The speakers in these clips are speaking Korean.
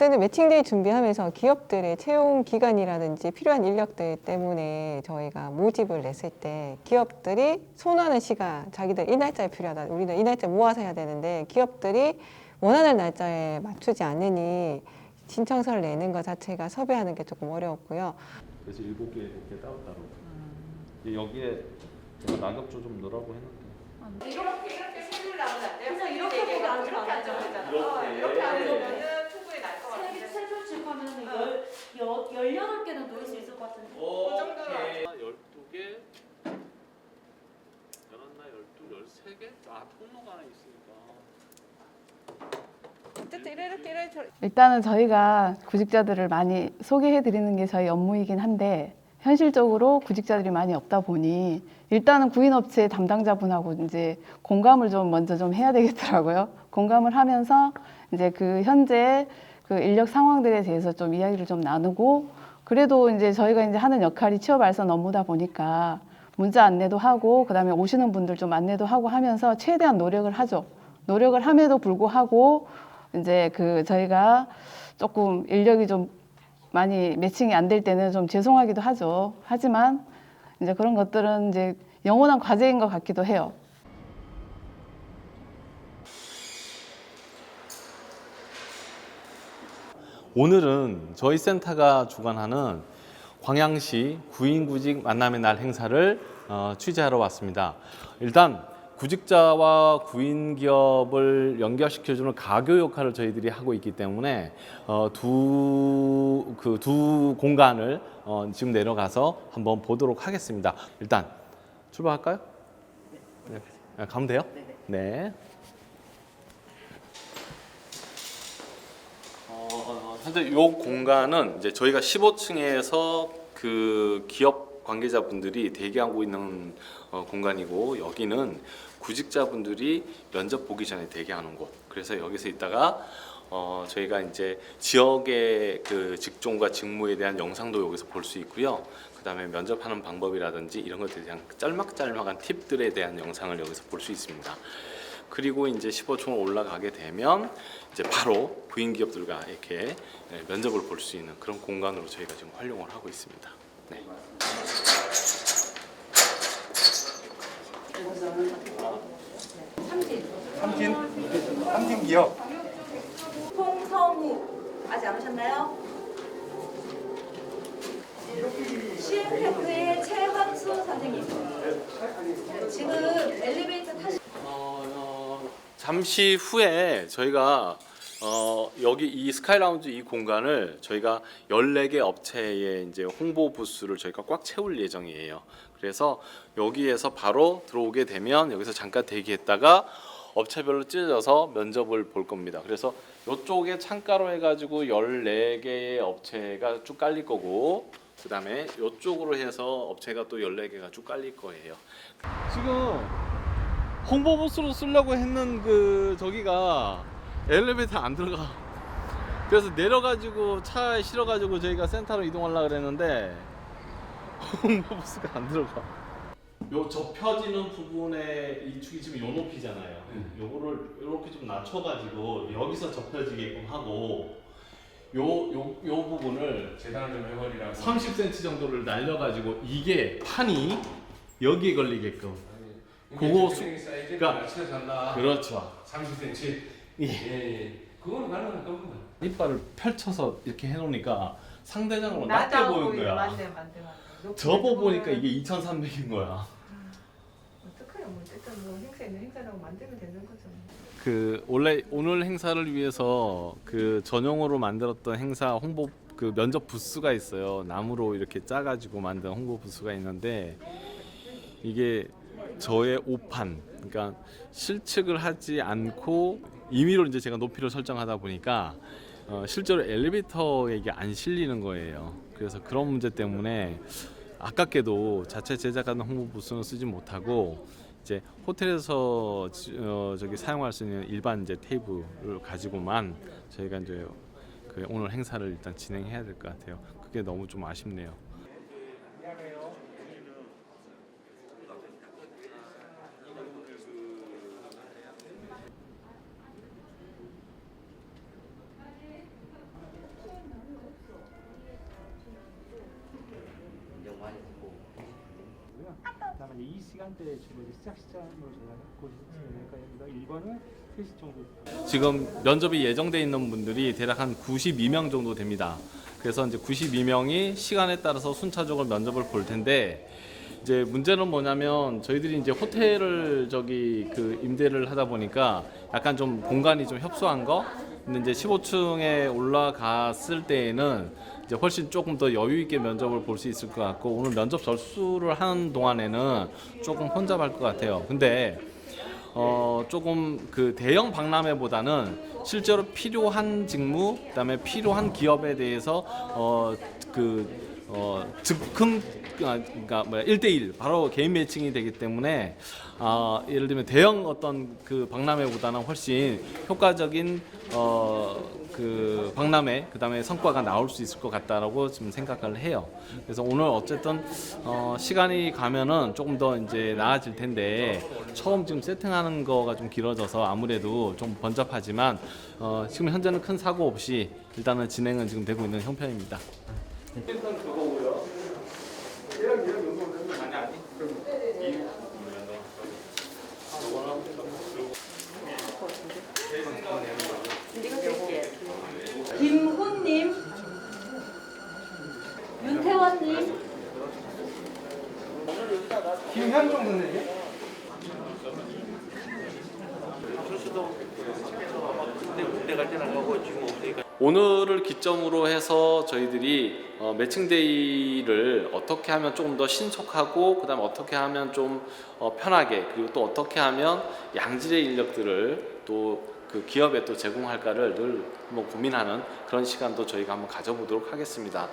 그때는 매칭데이 준비하면서 기업들의 채용 기간이라든지 필요한 인력들 때문에 저희가 모집을 냈을 때 기업들이 선호하는 시간, 자기들 이 날짜에 필요하다. 우리는 이 날짜 모아서 해야 되는데 기업들이 원하는 날짜에 맞추지 않으니 신청서를 내는 것 자체가 섭외하는 게 조금 어려웠고요. 그래서 일곱 개 이렇게 따로 따로. 이제 여기에 제가 낙엽조 좀 넣으라고 해놓을게요. 이렇게 이렇게 세줄 나오면 안 돼요? 그냥 이렇게 보고 앉으면 이렇게 안. 앉으면 이렇게. 이렇게 앉으면은 충분히 날 것 세, 같은데. 세 줄씩 하면 열, 여, 열여덟 개는 놓을 수 있을 것 같은데. 그 정도로 오케이. 12개, 11나 12, 13개? 아, 통로가 하나 있으니까. 어쨌든 이렇게 이렇게 일단은 저희가 구직자들을 많이 소개해 드리는 게 저희 업무이긴 한데 현실적으로 구직자들이 많이 없다 보니 일단은 구인업체 담당자분하고 이제 공감을 좀 먼저 좀 해야 되겠더라고요. 공감을 하면서 이제 그 현재 그 인력 상황들에 대해서 좀 이야기를 좀 나누고 그래도 이제 저희가 이제 하는 역할이 취업 알선 업무다 보니까 문자 안내도 하고 그다음에 오시는 분들 좀 안내도 하고 하면서 최대한 노력을 하죠. 노력을 함에도 불구하고 이제 그 저희가 조금 인력이 좀 많이 매칭이 안 될 때는 좀 죄송하기도 하죠. 하지만 이제 그런 것들은 이제 영원한 과제인 것 같기도 해요. 오늘은 저희 센터가 주관하는 광양시 구인구직 만남의 날 행사를 어, 취재하러 왔습니다. 일단 구직자와 구인 기업을 연결시켜주는 가교 역할을 저희들이 하고 있기 때문에 어, 두그 두 공간을 어, 지금 내려가서 한번 보도록 하겠습니다. 일단 출발할까요? 네. 가면 돼요? 네. 어, 현재 이 공간은 이제 저희가 15층에서 그 기업 관계자분들이 대기하고 있는 어, 공간이고 여기는 구직자분들이 면접 보기 전에 대기하는 곳. 그래서 여기서 있다가 어, 저희가 이제 지역의 그 직종과 직무에 대한 영상도 여기서 볼 수 있고요. 그다음에 면접하는 방법이라든지 이런 것들에 대한 짤막짤막한 팁들에 대한 영상을 여기서 볼 수 있습니다. 그리고 이제 15층으로 올라가게 되면 이제 바로 부인 기업들과 이렇게 네, 면접을 볼 수 있는 그런 공간으로 저희가 지금 활용을 하고 있습니다. 네. 삼진. 삼진 삼진 기업 홍성우. 아직 안 오셨나요? 시엠테크의 최건수 선생님. 지금 엘리베이터 타시 잠시 후에 저희가 어, 여기 이 스카이 라운지 이 공간을 저희가 14개 업체의 이제 홍보 부스를 저희가 꽉 채울 예정이에요. 그래서 여기에서 바로 들어오게 되면 여기서 잠깐 대기했다가 업체별로 찢어져서 면접을 볼 겁니다. 그래서 이쪽에 창가로 해가지고 14개의 업체가 쭉 깔릴 거고 그다음에 이쪽으로 해서 업체가 또 14개가 쭉 깔릴 거예요. 지금 홍보 부스로 쓰려고 했는 그 저기가 엘리베이터 안 들어가. 그래서 내려가지고 차에 실어가지고 저희가 센터로 이동하려 그랬는데 홍보 부스가 안 들어가. 요 접혀지는 부분의 이 축이 지금 요 높이잖아요. 요거를 이렇게 좀 낮춰가지고 여기서 접혀지게끔 하고 요 요 요 부분을 재단을 좀 해버리라고 30cm 정도를 날려가지고 이게 판이 여기에 걸리게끔. 그거 수- 그러니까- 맞춰서 한다 그렇죠. 30cm 예. 예예 그거는 가능한 겁니다 이빨을 펼쳐서 이렇게 해놓으니까 상대적으로 낮게 보이는 거야. 맞네 맞네 맞네. 접어 보니까 이게 2,300인 거야. 어떡해요 뭐 일단 뭐 행사에는 행사라고 만들면 되는 거죠. 그 원래 오늘 행사를 위해서 그 전용으로 만들었던 행사 홍보 그 면접 부스가 있어요. 나무로 이렇게 짜가지고 만든 홍보 부스가 있는데 이게 저의 오판, 그러니까 실측을 하지 않고 임의로 이제 제가 높이를 설정하다 보니까 어, 실제로 엘리베이터에 이게 안 실리는 거예요. 그래서 그런 문제 때문에 아깝게도 자체 제작하는 홍보 부스는 쓰지 못하고 이제 호텔에서 지- 어, 저기 사용할 수 있는 일반 이제 테이블을 가지고만 저희가 이제 그 오늘 행사를 일단 진행해야 될 것 같아요. 그게 너무 좀 아쉽네요. 시간대에 주로 시작 시점으로 저희가 갖고 있으니까 여기가 1번은 3시 정도 지금 면접이 예정돼 있는 분들이 대략 한 92명 정도 됩니다. 그래서 이제 92명이 시간에 따라서 순차적으로 면접을 볼 텐데 이제 문제는 뭐냐면 저희들이 이제 호텔을 저기 그 임대를 하다 보니까 약간 좀 공간이 좀 협소한 거 근데 이제 15층에 올라갔을 때에는 이제 훨씬 조금 더 여유 있게 면접을 볼 수 있을 것 같고 오늘 면접 접수를 하는 동안에는 조금 혼잡할 것 같아요. 근데 어 조금 그 대형 박람회보다는 실제로 필요한 직무 그다음에 필요한 기업에 대해서 어그 어, 즉흥 아, 그러니까 뭐야 1대1 바로 개인 매칭이 되기 때문에 아, 예를 들면 대형 어떤 그 박람회보다는 훨씬 효과적인 어, 그 박람회 그다음에 성과가 나올 수 있을 것 같다라고 지금 생각을 해요. 그래서 오늘 어쨌든 어, 시간이 가면은 조금 더 이제 나아질 텐데 처음 지금 세팅하는 거가 좀 길어져서 아무래도 좀 번잡하지만 어, 지금 현재는 큰 사고 없이 일단은 진행은 지금 되고 있는 형편입니다. 일단 그거고요. 얘랑 얘랑 연동되는 거 아니 아니? 그럼 이 김훈님, 윤태원님, 김현종 선생님? 오늘을 기점으로 해서 저희들이 어, 매칭데이를 어떻게 하면 조금 더 신속하고 그다음 에 어떻게 하면 좀 어, 편하게 그리고 또 어떻게 하면 양질의 인력들을 또 그 기업에 또 제공할까를 늘 한번 고민하는 그런 시간도 저희가 한번 가져보도록 하겠습니다.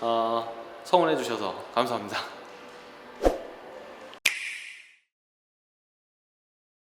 어, 성원해 주셔서 감사합니다.